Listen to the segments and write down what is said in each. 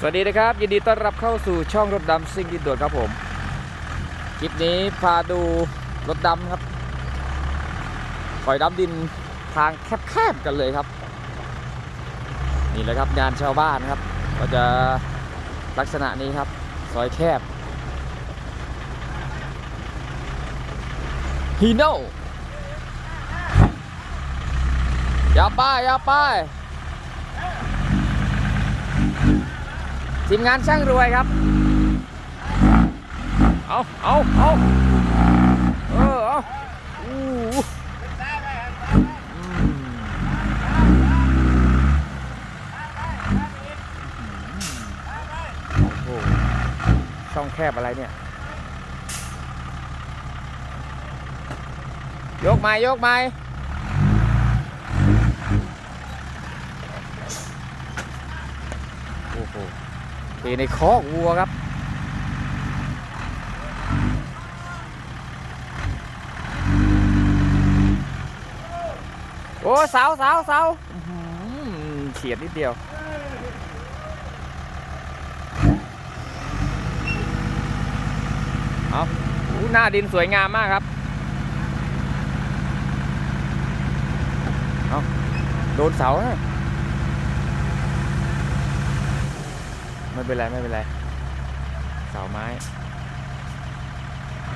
สวัสดีนะครับ ยินดีต้อนรับเข้าสู่ช่องรถดำซิ่งดินด่วนครับผมคลิปนี้พาดูรถดำครับปล่อยดำดินทางแคบๆกันเลยครับ นี่แหละครับงานชาวบ้านครับ ก็จะลักษณะนี้ครับซอยแคบฮีโน่อย่าไป้ายอย่าไป้าย ทีมงานช่างรวยครับ เอาเอาเอาเออเอาอู้โอ้โหช่องแคบอะไรเนี่ย ยกไม้ยกไม้โอ้โห เทในคอกวัวครับโอ้เสาเสาเสาอื้อหือเฉียดนิดเดียว เอาอู้หน้าดินสวยงามมากครับ เอาโดนเสานะ ไม่เป็นไรไม่เป็นไรเสาไม้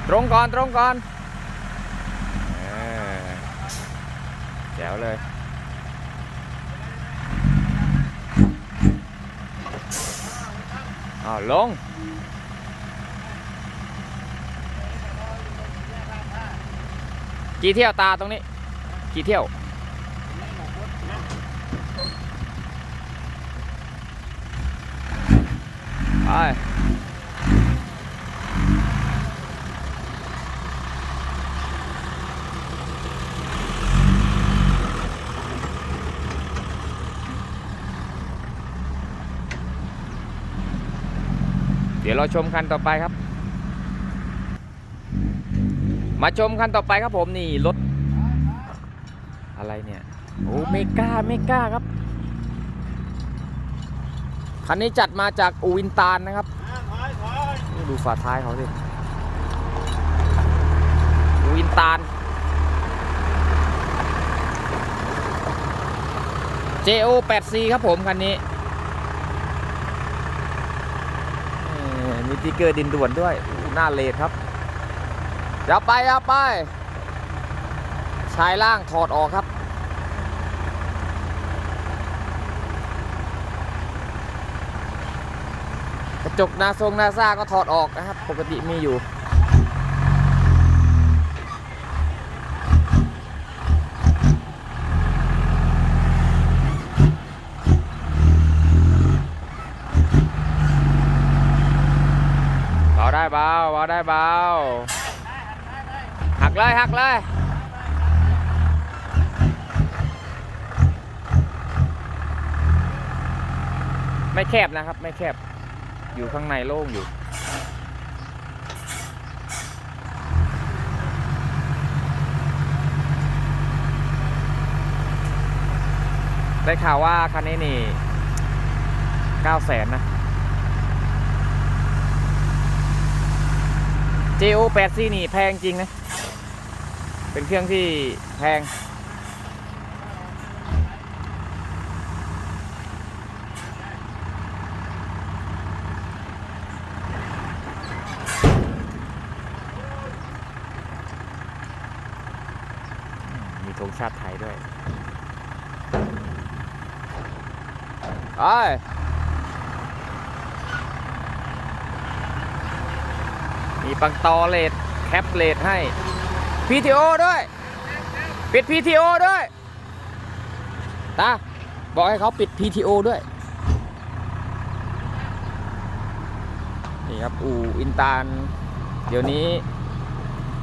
ตรงก่อนตรงก่อนเออแจ๋วเลยอ้าวลง กี่เที่ยวตาตรงนี้ กี่เที่ยว ไปเดี๋ยวเราชมคันต่อไปครับ มาชมคันต่อไปครับผมนี่รถอะไรเนี่ย โอ้เมกาเมกาครับ คันนี้จัดมาจากอูวินตานนะครับนี่ดูฝาท้ายเขาสิอูวินตาน JO 8C ครับผมคันนี้มีติ๊กเกอร์ดินด่วนด้วย หน้าเลดครับอย่าไปอย่าไปชายล่างถอดออกครับ ระจกนาทรงนาซาก็ถอดออกนะครับ ปกติมีอยู่ เบาได้เบาเบาได้เบา หักเลย หักเลยไม่แคบนะครับ ไม่แคบ อยู่ข้างในโล่งอยู่ ได้ข่าวว่าคันนี้นี่9แสนนะ JO 8 C นี่แพงจริงนะ เป็นเครื่องที่แพงาติไทยด้วยไปมีปังตอเลดแคปเลดให้ PTO ด้วย ปิด PTO ด้วยตาบอกให้เขาปิด PTO ด้วย นี่ครับ อูอินตาล เดี๋ยวนี้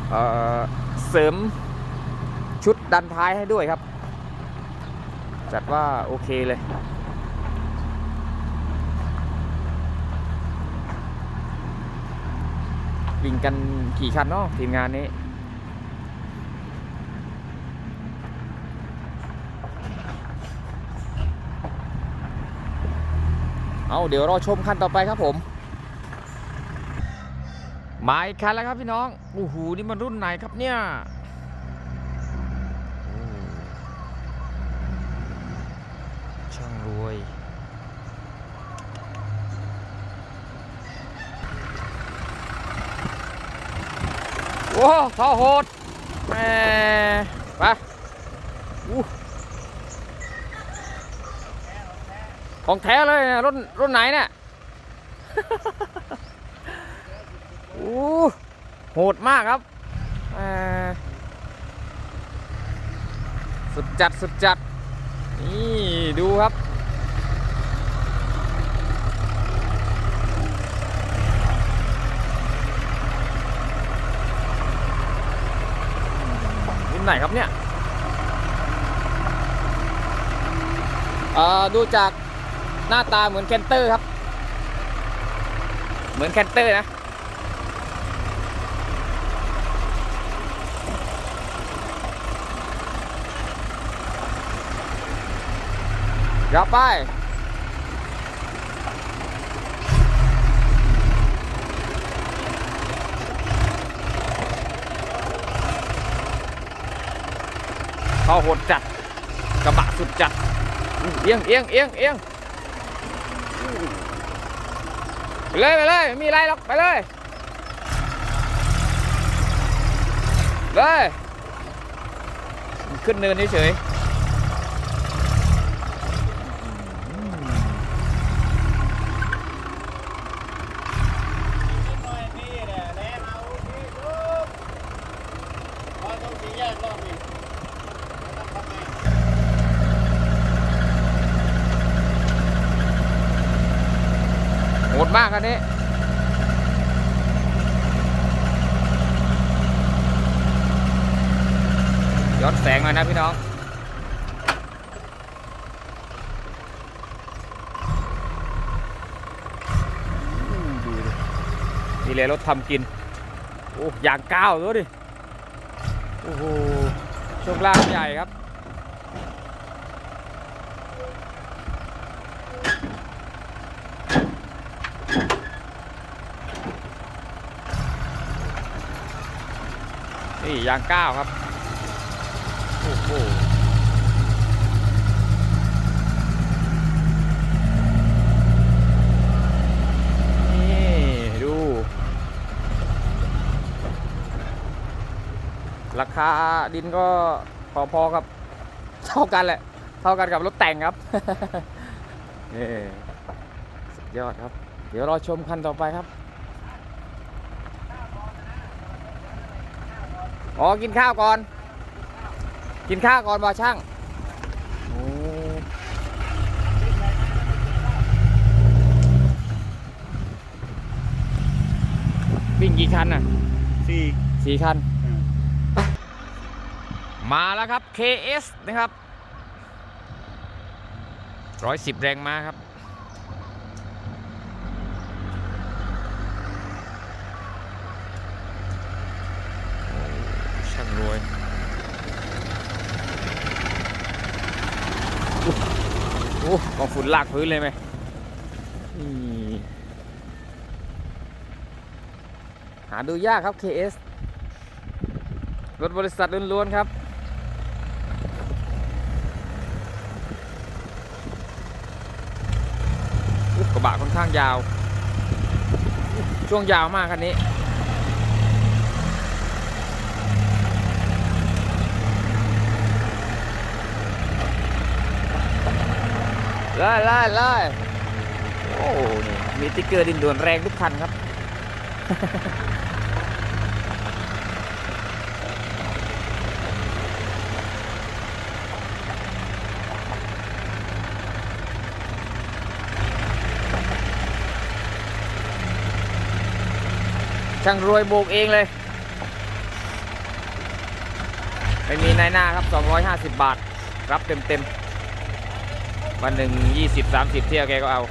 เเสริม ชุดดันท้ายให้ด้วยครับ จัดว่าโอเคเลยวิ่งกันกี่คันเนาะทีมงานนี้เอาเดี๋ยวรอชมคันต่อไปครับผมมาอีกคันแล้วครับพี่น้องโอ้โหนี่มันรุ่นไหนครับเนี่ยโอ้ช่างรว ย โอ้ท่อโหดแหมไปอู้ของแท้เลยเนี่ยรุ่นรุ่นไหนเนี่ยอู้โหดมากครับแหมสุดจัดสุดจัด นี่ ดูครับ ไหนครับเนี่ยอ่อดูจากหน้าตาเหมือนแคนเตอร์ครับ เหมือนแคนเตอร์นะยับไป ขาโหดจัด กระบะสุดจัด เอียงเอียงเอียงเอียงไปเลยไปเลยไม่มีอะไรหรอกไปเลยเลย ขึ้นเนินเฉยๆ นิดหน่อยนี่แหละแล้วเอาที่ลูกพอต้องสี่แยกรอบนี้ต้องทำไง โห ดมากอันนี้ย้อนแสงหน่อยนะพี่น้อง ดูดินี่เลยรถทำกิน โอ้ยางก้าวด้วยดิ โอ้โหช่วงล่างใหญ่ครับ นี่ยางก้าวครับ โอ้โหนี่ดู ราคาดินก็พอๆกับเท่ากันแหละ เท่ากันกับรถแต่งครับนี่สุดยอดครับ เดี๋ยวรอชมคันต่อไปครับ อ๋อ กินข้าวก่อน กินข้าวก่อนบ่ช่างโอ้วิ่งกี่คันน่ะสี่สี่คัน มาแล้วครับ KS นะครับร้อยสิบแรงม้าครับ โอ้ช่างรวย โอ้ กองฝุ่นลากพื้นเลยไหมหาดูยากครับ KS รถบริษัทล้วนๆครับ กระบะค่อนข้างยาว ช่วงยาวมากคันนี้ ไล่ไล่ไล่โอ้นี่มีติ๊กเกอร์ดินด่วนแรงทุกคันครับ ช่างรวยโบกเองเลย ไม่มีนายหน้าครับ 250 บาท รับเต็มเต็มๆ วันหนึ่งยี่สิบสามสิบเที่ยวแกก็เอา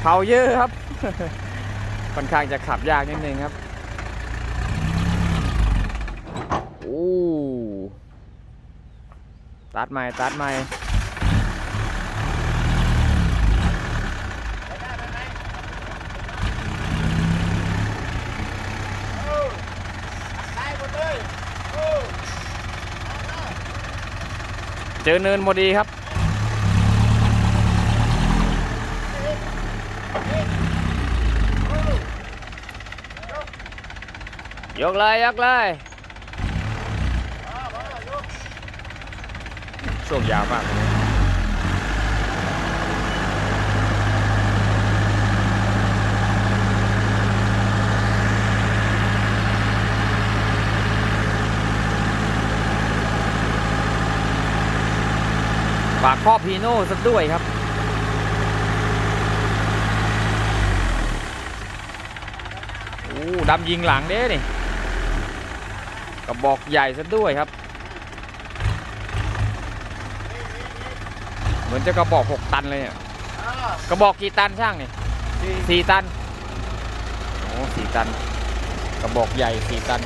เผาเยอะครับ ค่อนข้างจะขับยากนิดนึงครับโอ้ตัดใหม่ตัดใหม่เลยโอ้เจอเนินพอดีครับ ยกเลยยกเลยมามาลูกช่วงยาวมากเลยฝากพ่อพีโน่สักด้วยครับโอ้ดำยิงหลังเด้นี่ กระบอกใหญ่ซะด้วยครับ เหมือนจะกระบอก 6 ตันเลยเนี่ยกระบอกกี่ตันช่างนี่สี่สี่ตันโอ้สี่ตัน กระบอกใหญ่สี่ตัน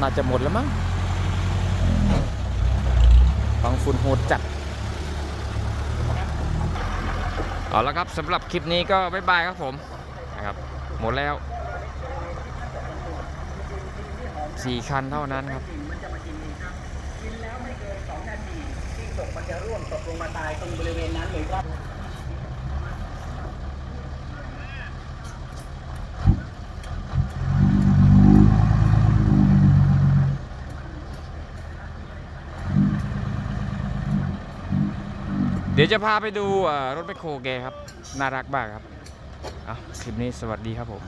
น่าจะหมดแล้วมั้ง ฝุ่นโหดจัด เอาละครับสำหรับคลิปนี้ก็บ๊ายบายครับผมนะครับหมดแล้วสี่คันเท่านั้นครับกินแล้วไม่เกิน2นาทีที่ตกมันจะร่วงตกลงมาตายตรงบริเวณนั้นเลยครั ดี๋ยวจะพาไปดูรถแบคโครแกครับ น่ารักมากครับคลิปนี้สวัสดีครับผม